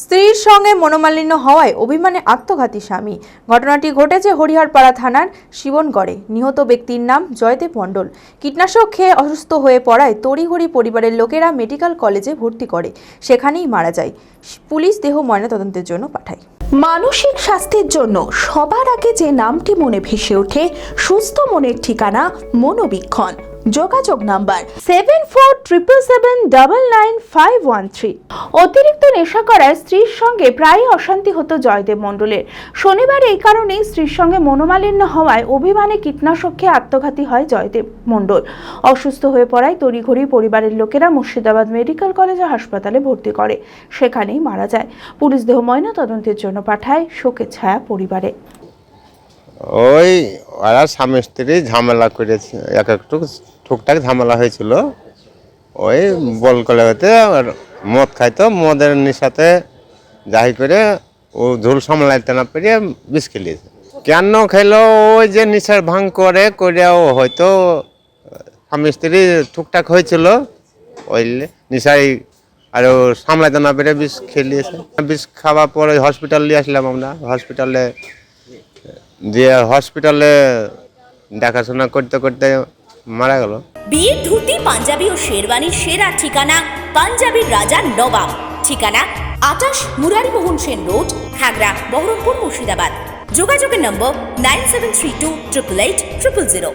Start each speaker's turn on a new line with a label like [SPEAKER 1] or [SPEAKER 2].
[SPEAKER 1] স্ত্রীর সঙ্গে মনোমালিন্য হওয়ায় অভিমানে আত্মঘাতী স্বামী। ঘটনাটি ঘটেছে হরিহরপাড়া থানার শিবনগড়ে নিহত ব্যক্তির নাম জয়দেব মণ্ডল। কীটনাশক খেয়ে অসুস্থ হয়ে পড়ায় তড়িঘড়ি পরিবারের লোকেরা মেডিকেল কলেজে ভর্তি করে। সেখানেই মারা যায়। পুলিশ দেহ ময়নাতদন্তের জন্য পাঠায়।
[SPEAKER 2] মানসিক স্বাস্থ্যের জন্য সবার আগে যে নামটি মনে ভেসে ওঠে, সুস্থ মনের ঠিকানা মনোবীক্ষণ। যোগাযোগ number seven four triple seven double nine five one three অতিরিক্ত নেশা করায় স্ত্রীর সঙ্গে প্রায়ই অশান্তি হতো জয়দেব মণ্ডলের। শনিবার এই কারণেই স্ত্রীর সঙ্গে মনোমালিন্য হওয়ায় অভিমানে কীটনাশক খেয়ে আত্মঘাতী হয় জয়দেব মণ্ডল। অসুস্থ হয়ে পড়ায় তড়িঘড়ি পরিবারের লোকেরা মুর্শিদাবাদ মেডিকেল কলেজ হাসপাতালে ভর্তি করে। সেখানেই মারা যায়। পুলিশ দেহ ময়না তদন্তের জন্য পাঠায় শোকের ছায়া পরিবারে।
[SPEAKER 3] ওই ওরা স্বামী স্ত্রী ঝামেলা করেছে, এক একটু টুকটাক ঝামেলা হয়েছিল। ওই বল করে হতে মদ খাইতো, মদের নিশাতে যাই করে ও ঝুল সামলাইতে না পেরে বিষ খেলিয়েছে কেন খেলো? ওই যে নিশার ভাঙ করে করে ও হয়তো স্বামী স্ত্রী টুকটাক হয়েছিল। ওই নিশাই আর সামলাইতে না পেরে বিষ খেলিয়েছে বিষ খাওয়ার পরে হসপিটাল নিয়ে আসলাম আমরা। হসপিটালে দিয়ে হসপিটালে দেখাশোনা করতে করতে মারা গেল।
[SPEAKER 4] বিয়ে, ধুতি, পাঞ্জাবি ও শেরওয়ানির সেরা ঠিকানা পাঞ্জাবির রাজা নবাব। ঠিকানা আটাশ মুরারিমোহন সেন রোড, খাগড়া, বহরমপুর মুর্শিদাবাদ। যোগাযোগের number nine seven three two triple eight triple zero.